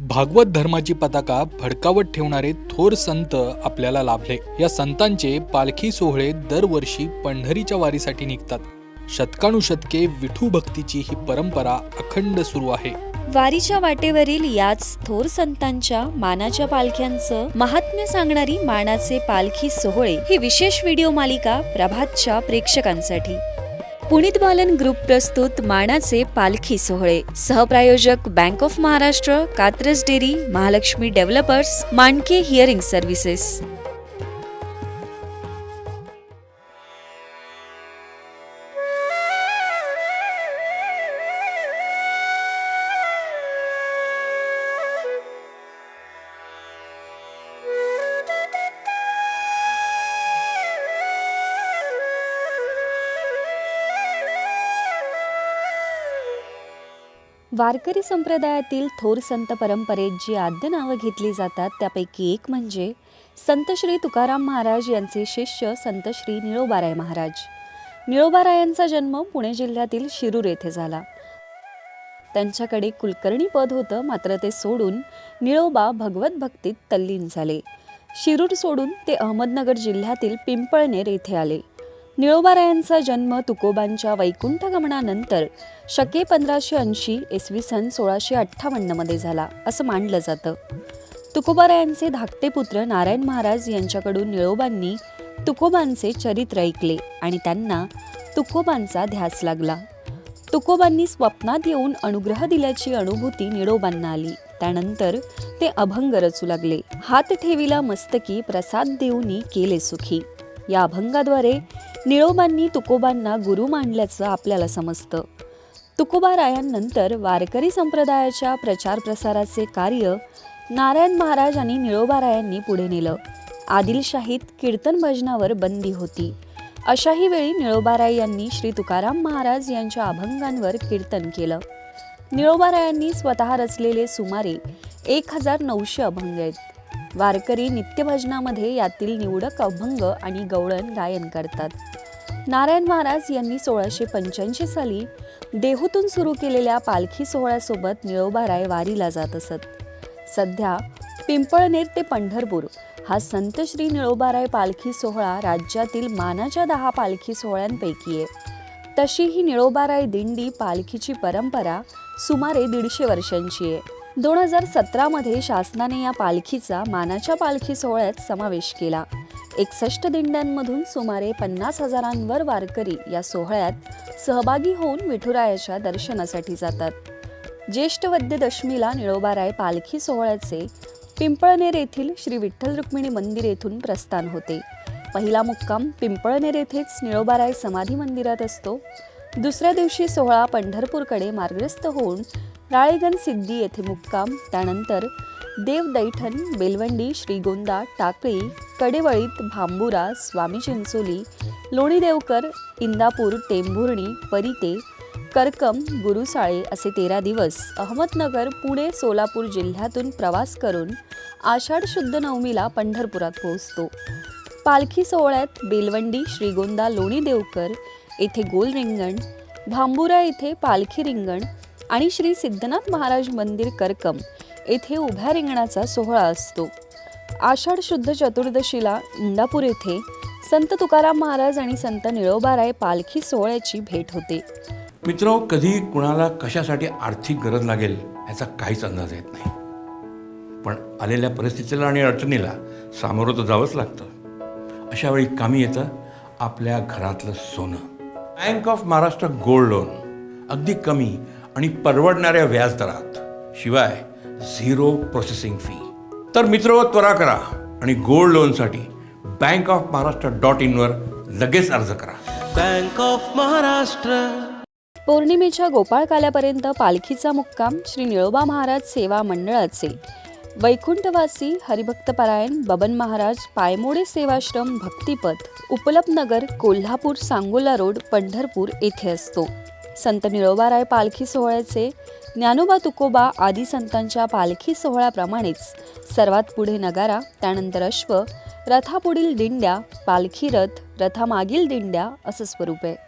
भागवत धर्माची पताका भडकावत ठेवणारे थोर संत आपल्याला लाभले. या संतांचे पालखी सोहळे दरवर्षी पंढरीच्या वारीसाठी निघतात. शतकानुशतके विठू भक्तीची ही परंपरा अखंड सुरू आहे. वारीच्या वाटेवरील याच थोर संतांच्या मानाच्या पालख्यांचं महात्म्य सांगणारी मानाचे पालखी सोहळे ही विशेष व्हिडिओ मालिका प्रभातच्या प्रेक्षकांसाठी. पुनीत बालन ग्रुप प्रस्तुत मानाचे पालखी सोहळे. सहप्रायोजक bank of Maharashtra Katraj dairy Mahalakshmi developers Mandke hearing services वारकरी संप्रदायातील थोर संत परंपरेत जी आद्य नावं घेतली जातात त्यापैकी एक म्हणजे संत श्री तुकाराम महाराज यांचे शिष्य संत श्री निळोबाराय महाराज. निळोबारायांचा जन्म पुणे जिल्ह्यातील शिरूर येथे झाला. त्यांच्याकडे कुलकर्णी पद होतं मात्र ते सोडून निळोबा भगवत भक्तीत तल्लीन झाले. शिरूर सोडून ते अहमदनगर जिल्ह्यातील पिंपळनेर येथे आले. निळोबारायांचा जन्म तुकोबांच्या वैकुंठ गमनानंतर शके पंधराशे ऐंशी इसवी सन सोळाशे अठ्ठावन्नमध्ये झाला असं मानलं जातं. तुकोबारायांचे धाकटे पुत्र नारायण महाराज यांच्याकडून निळोबांनी तुकोबांचे चरित्र ऐकले आणि त्यांना तुकोबांचा ध्यास लागला. तुकोबांनी स्वप्नात येऊन अनुग्रह दिल्याची अनुभूती निळोबांना आली. त्यानंतर ते अभंग रचू लागले. हात ठेवीला मस्तकी प्रसाद देऊनी केले सुखी. या अभंगाद्वारे निळोबांनी तुकोबांना गुरु मानल्याचं आपल्याला समजतं. तुकोबा रायांनंतर वारकरी संप्रदायाच्या प्रचार प्रसाराचे कार्य नारायण महाराज आणि निळोबा रायांनी पुढे नेलं. आदिलशाहीत कीर्तन भजनावर बंदी होती. अशाही वेळी निळोबाराय यांनी श्री तुकाराम महाराज यांच्या अभंगांवर कीर्तन केलं. निळोबारायांनी स्वतः रचलेले सुमारे एक हजार नऊशे अभंग आहेत. वारकरी नित्यभजनामध्ये यातील निवडक अभंग आणि गवळण गायन करतात. नारायण महाराज यांनी सोळाशे पंच्याऐंशी साली देहूतून सुरू केलेल्या पालखी सोहळ्यासोबत निळोबाराय वारीला जात असत. सध्या पिंपळनेर ते पंढरपूर हा संत श्री निळोबाराय पालखी सोहळा राज्यातील मानाच्या दहा पालखी सोहळ्यांपैकी आहे. तशी ही निळोबाराय दिंडी पालखीची परंपरा सुमारे दीडशे वर्षांची आहे. दोन हजार सतरामध्ये शासनाने या पालखीचा मानाच्या पालखी सोहळ्यात समावेश केला. एकसष्ट दिंड्यांमधून सुमारे पन्नास हजारांवर वारकरी या सोहळ्यात सहभागी होऊन विठुरायाच्या दर्शनासाठी जातात. ज्येष्ठ वद्य दशमीला निळोबाराय पालखी सोहळ्याचे पिंपळनेर येथील श्री विठ्ठल रुक्मिणी मंदिर येथून प्रस्थान होते. पहिला मुक्काम पिंपळनेर येथेच निळोबाराय समाधी मंदिरात असतो. दुसऱ्या दिवशी सोहळा पंढरपूरकडे मार्गस्थ होऊन राळेगण सिद्धी येथे मुक्काम. त्यानंतर देव दैठण बेलवंडी श्रीगोंदा टाकळी कडेवळीत भांबुरा स्वामी चिंचोली लोणीदेवकर इंदापूर टेंभुर्णी परिते करकम गुरुसाळे असे तेरा दिवस अहमदनगर पुणे सोलापूर जिल्ह्यातून प्रवास करून आषाढ शुद्ध नवमीला पंढरपुरात पोहोचतो. पालखी सोहळ्यात बेलवंडी श्रीगोंदा लोणीदेवकर येथे गोल रिंगण भांबुरा येथे पालखी रिंगण आणि श्री सिद्धनाथ महाराज मंदिर करकम येथे उभ्या रिंगणाचा सोहळा असतो. आषाढ शुद्ध चतुर्दशीला इंदापूर येथे संत तुकाराम महाराज आणि संत निळोबाराय पालखी सोहळ्याची भेट होते. मित्र कधी कुणाला कशासाठी आर्थिक गरज लागेल याचा काहीच अंदाज येत नाही. पण आलेल्या परिस्थितीला आणि अडचणीला सामोरं तर जावंच लागतं. अशा वेळी कामी येतं आपल्या घरातलं सोनं. Bank of Maharashtra gold loan. अगदी कमी आणि परवडणाऱ्या व्याजदरात. शिवाय झिरो प्रोसेसिंग फी तर मित्र त्वरा करा आणि गोल्ड लोनसाठी बँक ऑफ महाराष्ट्र डॉट इनवर लगेच अर्ज करा. Bank of Maharashtra. पौर्णिमेच्या गोपाळकाल्यापर्यंत पालखीचा मुक्काम श्री निळोबा महाराज सेवा मंडळाचे. वैकुंठवासी हरिभक्तपरायण बबन महाराज पायमोडे सेवाश्रम भक्तिपथ उपलब्धनगर कोल्हापूर सांगोला रोड पंढरपूर येथे असतो. संत निळोबाराय पालखी सोहळ्याचे ज्ञानोबा तुकोबा आदी संतांच्या पालखी सोहळ्याप्रमाणेच सर्वात पुढे नगारा त्यानंतर अश्व रथापुढील दिंड्या पालखी रथ रथामागील दिंड्या असं स्वरूप आहे.